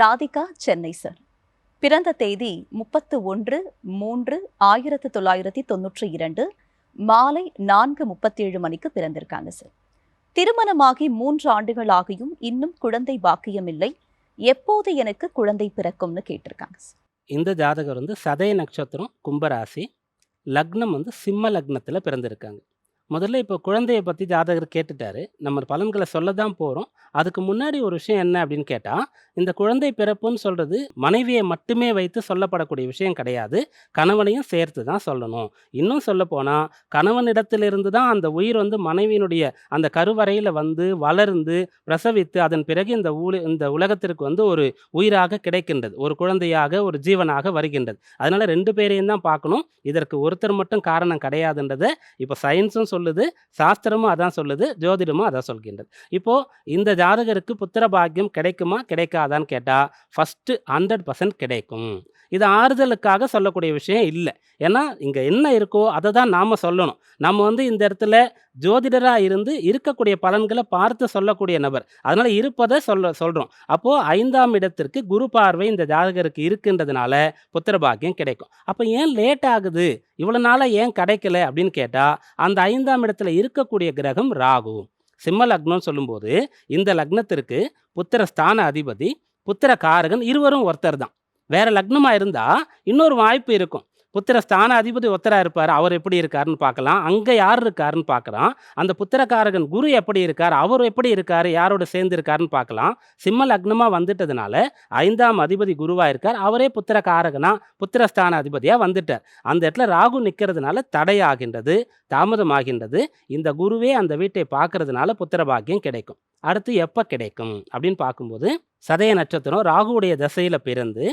Radhika Chennai sir. பிறந்த தேதி முப்பத்து ஒன்று மூன்று ஆயிரத்து தொள்ளாயிரத்தி தொன்னூற்றி இரண்டு மாலை நான்கு முப்பத்தேழு மணிக்கு பிறந்திருக்காங்க சார். திருமணமாகி மூன்று ஆண்டுகள் ஆகியும் இன்னும் குழந்தை பாக்கியமில்லை எப்போது எனக்கு குழந்தை பிறக்கும்னு கேட்டிருக்காங்க சார். இந்த ஜாதகர் வந்து சதய நட்சத்திரம் கும்பராசி லக்னம் வந்து சிம்ம லக்னத்தில் பிறந்திருக்காங்க. முதல்ல இப்போ குழந்தைய பற்றி ஜாதகர் கேட்டுட்டாரு. நம்ம பலன்களை சொல்ல தான் போகிறோம் அதுக்கு முன்னாடி ஒரு விஷயம் என்ன அப்படின்னு கேட்டால் இந்த குழந்தை பிறப்புன்னு சொல்கிறது மனைவியை மட்டுமே வைத்து சொல்லப்படக்கூடிய விஷயம் கிடையாது. கணவனையும் சேர்த்து தான் சொல்லணும். இன்னும் சொல்ல போனால் கணவனிடத்திலிருந்து தான் அந்த உயிர் வந்து மனைவியினுடைய அந்த கருவறையில் வந்து வளர்ந்து பிரசவித்து அதன் பிறகு இந்த ஊழ இந்த உலகத்திற்கு வந்து ஒரு உயிராக கிடைக்கின்றது. ஒரு குழந்தையாக ஒரு ஜீவனாக வருகின்றது. அதனால் ரெண்டு பேரையும் தான் பார்க்கணும். இதற்கு ஒருத்தர் மட்டும் காரணம் கிடையாதுன்றதை இப்போ சயின்ஸும் சொல்லுது சாஸ்திரமும் அதான் சொல்லுது ஜோதிடமும் அதான் சொல்கின்றது. இப்போ இந்த ஜாதகருக்கு புத்திர பாக்கியம் கிடைக்குமா கிடைக்காதான்னு கேட்டால் ஃபஸ்ட்டு ஹண்ட்ரட் பர்சன்ட் கிடைக்கும். இது ஆறுதலுக்காக சொல்லக்கூடிய விஷயம் இல்லை. ஏன்னா இங்கே என்ன இருக்கோ அதை தான் நாம் சொல்லணும். நம்ம வந்து இந்த இடத்துல ஜோதிடராக இருந்து இருக்கக்கூடிய பலன்களை பார்த்து சொல்லக்கூடிய நபர். அதனால் இருப்பதை சொல்ல சொல்கிறோம் அப்போது ஐந்தாம் இடத்திற்கு குரு பார்வை இந்த ஜாதகருக்கு இருக்கின்றதுனால புத்திர பாக்கியம் கிடைக்கும். அப்போ ஏன் லேட் ஆகுது? இவ்வளோ நாளாக ஏன் கிடைக்கல? அப்படின்னு கேட்டால் அந்த ஐந்தாம் இடத்துல இருக்கக்கூடிய கிரகம் ராகு. சிம்ம லக்னம்னு சொல்லும்போது இந்த லக்னத்திற்கு புத்திர ஸ்தான அதிபதி புத்திர காரகன் இருவரும் ஒருத்தர் தான். வேற லக்னமாக இருந்தால் இன்னொரு வாய்ப்பு இருக்கும். புத்திர ஸ்தான அதிபதி ஒத்தரா இருப்பார். அவர் எப்படி இருக்காருன்னு பார்க்கலாம். அங்கே யார் இருக்காருன்னு பார்க்கலாம். அந்த புத்திரக்காரகன் குரு எப்படி இருக்கார்? அவர் எப்படி இருக்கார்? யாரோட சேர்ந்து இருக்காருன்னு பார்க்கலாம். சிம்ம லக்னமாக வந்துட்டதுனால ஐந்தாம் அதிபதி குருவாக இருக்கார். அவரே புத்திரக்காரகனாக புத்திரஸ்தான அதிபதியாக வந்துட்டார். அந்த இடத்துல ராகு நிற்கிறதுனால தடையாகின்றது தாமதமாகின்றது. இந்த குருவே அந்த வீட்டை பார்க்கறதுனால புத்திர பாக்கியம் கிடைக்கும். அடுத்து எப்போ கிடைக்கும்? அப்படின்னு பார்க்கும்போது சதய நட்சத்திரம் ராகுவுடைய தசையில் பிறந்து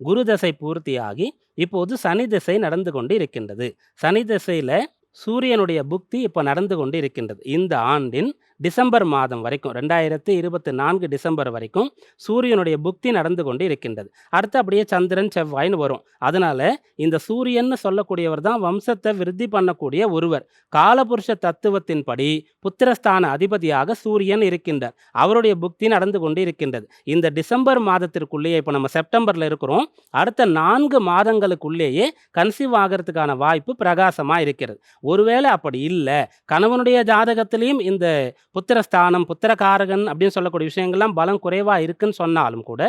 குரு தசை பூர்த்தியாகி இப்போது சனி திசை நடந்து கொண்டு இருக்கின்றது சனி திசையில் சூரியனுடைய புக்தி இப்போ நடந்து கொண்டு இருக்கின்றது இந்த ஆண்டின் டிசம்பர் மாதம் வரைக்கும் ரெண்டாயிரத்து இருபத்தி நான்கு டிசம்பர் வரைக்கும் சூரியனுடைய புக்தி நடந்து கொண்டு இருக்கின்றது. அடுத்து அப்படியே சந்திரன் செவ்வாயின்னு வரும். அதனால இந்த சூரியன்னு சொல்லக்கூடியவர் தான் வம்சத்தை விருத்தி பண்ணக்கூடிய ஒருவர். காலபுருஷ தத்துவத்தின்படி புத்திரஸ்தான அதிபதியாக சூரியன் இருக்கின்றார். அவருடைய புக்தி நடந்து கொண்டு இருக்கின்றது. இந்த டிசம்பர் மாதத்திற்குள்ளேயே இப்போ நம்ம செப்டம்பரில் இருக்கிறோம். அடுத்த நான்கு மாதங்களுக்குள்ளேயே கன்சீவ் ஆகிறதுக்கான வாய்ப்பு பிரகாசமாக இருக்கிறது. ஒருவேளை அப்படி இல்லை கணவனுடைய ஜாதகத்திலையும் இந்த புத்திரஸ்தானம் புத்திரகாரகன் அப்படின்னு சொல்லக்கூடிய விஷயங்கள்லாம் பலம் குறைவாக இருக்குன்னு சொன்னாலும் கூட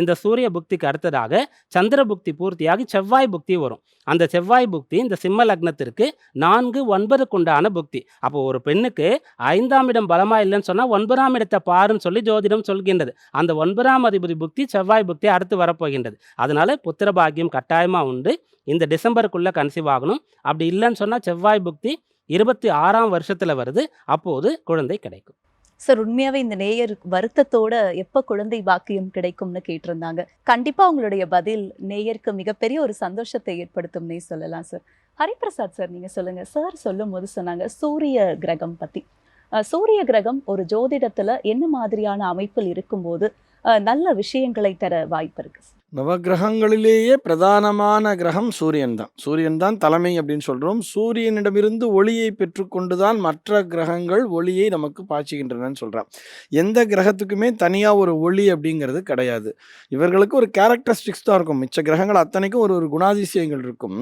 இந்த சூரிய புக்திக்கு அடுத்ததாக சந்திர புக்தி பூர்த்தியாகி செவ்வாய் புக்தி வரும். அந்த செவ்வாய் புக்தி இந்த சிம்ம லக்னத்திற்கு நான்கு ஒன்பதுக்குண்டான புக்தி. அப்போ ஒரு பெண்ணுக்கு ஐந்தாம் இடம் பலமா இல்லைன்னு சொன்னால் ஒன்பதாம் இடத்தை பாருன்னு சொல்லி ஜோதிடம் சொல்கின்றது. அந்த ஒன்பதாம் அதிபதி புக்தி செவ்வாய் புக்தி அடுத்து வரப்போகின்றது. அதனால புத்திர பாக்கியம் கட்டாயமாக உண்டு. இந்த டிசம்பருக்குள்ளே கன்சீவ் ஆகணும். அப்படி இல்லைன்னு சொன்னால் செவ்வாய் புக்தி இருபத்தி ஆறாம் வருஷத்தில் வருது. அப்போது குழந்தை கிடைக்கும். சார் உண்மையாவே இந்த நேயர் வருத்தத்தோட எப்ப குழந்தை பாக்கியம் கிடைக்கும்னு கேட்டிருந்தாங்க. கண்டிப்பா உங்களுடைய பதில் நேயருக்கு மிகப்பெரிய ஒரு சந்தோஷத்தை ஏற்படுத்தும்னே சொல்லலாம் சார். ஹரிபிரசாத் சார் நீங்க சொல்லுங்க. சார் சொல்லும் போது சொன்னாங்க சூரிய கிரகம் பத்தி. சூரிய கிரகம் ஒரு ஜோதிடத்துல என்ன மாதிரியான அமைப்பில் இருக்கும்போது நல்ல விஷயங்களை தர வாய்ப்பு இருக்கு நவகிரகங்களிலேயே பிரதானமான கிரகம் சூரியன் தான் சூரியன் தான் தலைமை அப்படின்னு சொல்கிறோம் சூரியனிடமிருந்து ஒளியை பெற்றுக்கொண்டு தான் மற்ற கிரகங்கள் ஒளியை நமக்கு பாய்ச்சுகின்றனன்னு சொல்கிறான் எந்த கிரகத்துக்குமே தனியாக ஒரு ஒளி அப்படிங்கிறது கிடையாது. இவர்களுக்கு ஒரு கேரக்டரிஸ்டிக்ஸ் தான் இருக்கும். மிச்ச கிரகங்கள் அத்தனைக்கும் ஒரு ஒரு குணாதிசயங்கள் இருக்கும்.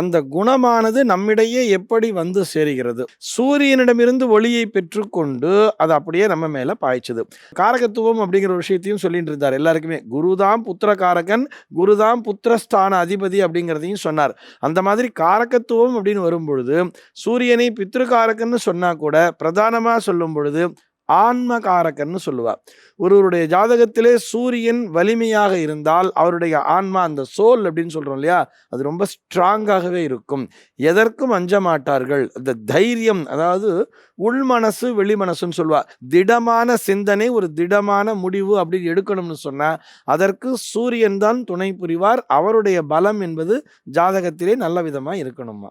அந்த குணமானது நம்மிடையே எப்படி வந்து சேருகிறது? சூரியனிடமிருந்து ஒளியை பெற்றுக்கொண்டு அது அப்படியே நம்ம மேலே பாய்ச்சுது. காரகத்துவம் அப்படிங்கிற விஷயத்தையும் சொல்லிட்டு இருந்தார். எல்லாருக்குமே குருதான் புத்திர காரகன் குருதான் புத்திரஸ்தான அதிபதி அப்படிங்கிறதையும் சொன்னார். அந்த மாதிரி காரகத்துவம் அப்படின்னு வரும்பொழுது சூரியனை பித்ருகாரகன்னு சொன்னா கூட பிரதானமா சொல்லும் பொழுது ஆன்மகாரகன்னு சொல்லுவார். ஒருவருடைய ஜாதகத்திலே சூரியன் வலிமையாக இருந்தால் அவருடைய ஆன்மா அந்த சோல் அப்படின்னு சொல்கிறோம் இல்லையா? அது ரொம்ப ஸ்ட்ராங்காகவே இருக்கும். எதற்கும் அஞ்ச மாட்டார்கள். அந்த தைரியம் அதாவது உள்மனசு வெளிமனசுன்னு சொல்லுவார். திடமான சிந்தனை ஒரு திடமான முடிவு அப்படின்னு எடுக்கணும்னு சொன்னால் அதற்கு சூரியன் தான் துணை புரிவார். அவருடைய பலம் என்பது ஜாதகத்திலே நல்ல விதமாக இருக்கணுமா?